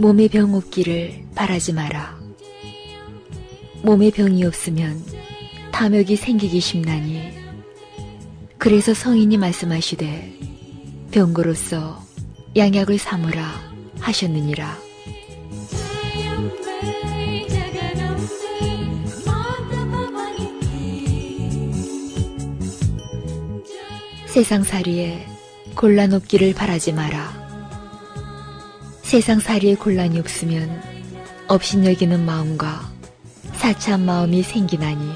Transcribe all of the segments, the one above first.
몸에 병 없기를 바라지 마라. 몸에 병이 없으면 탐욕이 생기기 쉽나니. 그래서 성인이 말씀하시되 병고로서 양약을 삼으라 하셨느니라. 세상살이에 곤란 없기를 바라지 마라. 세상 살이에 곤란이 없으면 업신 여기는 마음과 사참 마음이 생기나니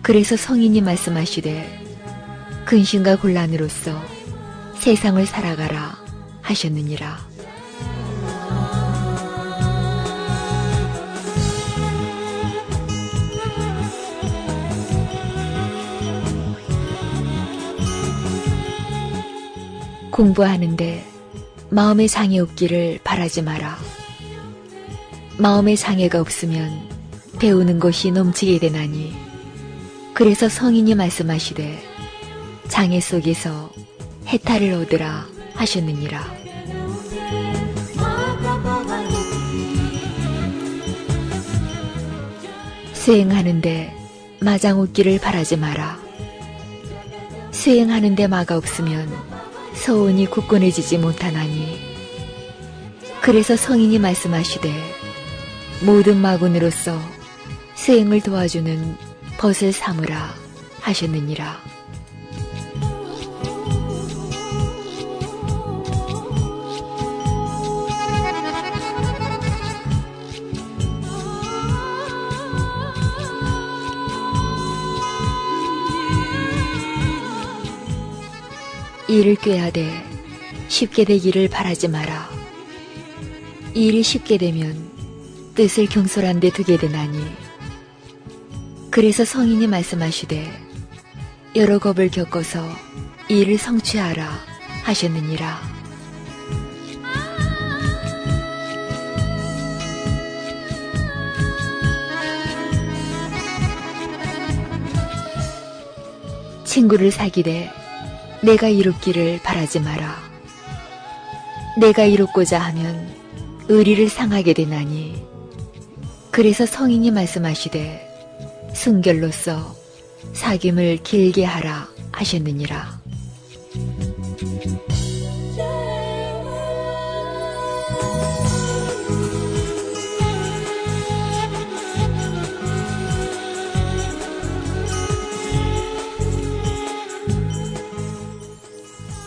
그래서 성인이 말씀하시되 근심과 곤란으로서 세상을 살아가라 하셨느니라. 공부하는데 마음의 장애 없기를 바라지 마라. 마음의 장애가 없으면 배우는 것이 넘치게 되나니 그래서 성인이 말씀하시되 장애 속에서 해탈을 얻으라 하셨느니라. 수행하는데 마장 웃기를 바라지 마라. 수행하는데 마가 없으면 서운이 굳건해지지 못하나니 그래서 성인이 말씀하시되 모든 마군으로서 수행을 도와주는 벗을 삼으라 하셨느니라. 일을 꾀하되 쉽게 되기를 바라지 마라. 일이 쉽게 되면 뜻을 경솔한 데 두게 되나니 그래서 성인이 말씀하시되 여러 겁을 겪어서 일을 성취하라 하셨느니라. 친구를 사귀되 내가 이롭기를 바라지 마라. 내가 이롭고자 하면 의리를 상하게 되나니 그래서 성인이 말씀하시되 순결로서 사귐을 길게 하라 하셨느니라.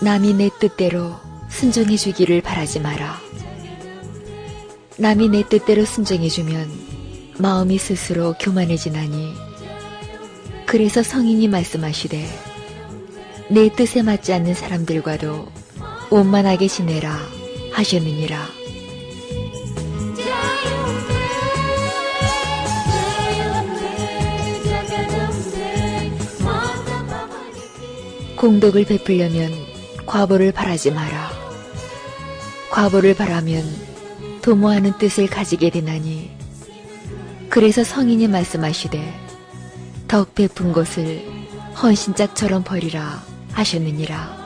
남이 내 뜻대로 순종해 주기를 바라지 마라. 남이 내 뜻대로 순종해 주면 마음이 스스로 교만해지나니 그래서 성인이 말씀하시되 내 뜻에 맞지 않는 사람들과도 원만하게 지내라 하셨느니라. 공덕을 베풀려면 과보를 바라지 마라. 과보를 바라면 도모하는 뜻을 가지게 되나니 그래서 성인이 말씀하시되 덕 베푼 것을 헌신짝처럼 버리라 하셨느니라.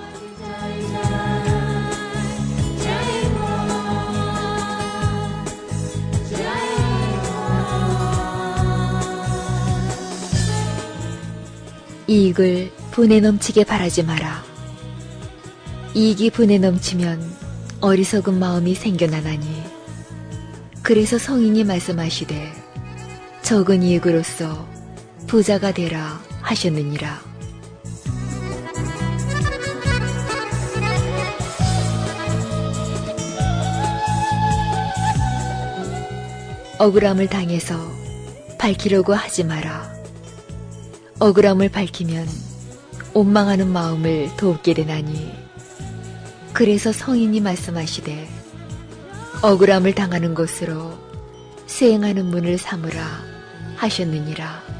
이익을 분에 넘치게 바라지 마라. 이익이 분에 넘치면 어리석은 마음이 생겨나나니 그래서 성인이 말씀하시되 적은 이익으로서 부자가 되라 하셨느니라. 억울함을 당해서 밝히려고 하지 마라. 억울함을 밝히면 원망하는 마음을 돕게 되나니 그래서 성인이 말씀하시되 억울함을 당하는 것으로 수행하는 문을 삼으라 하셨느니라.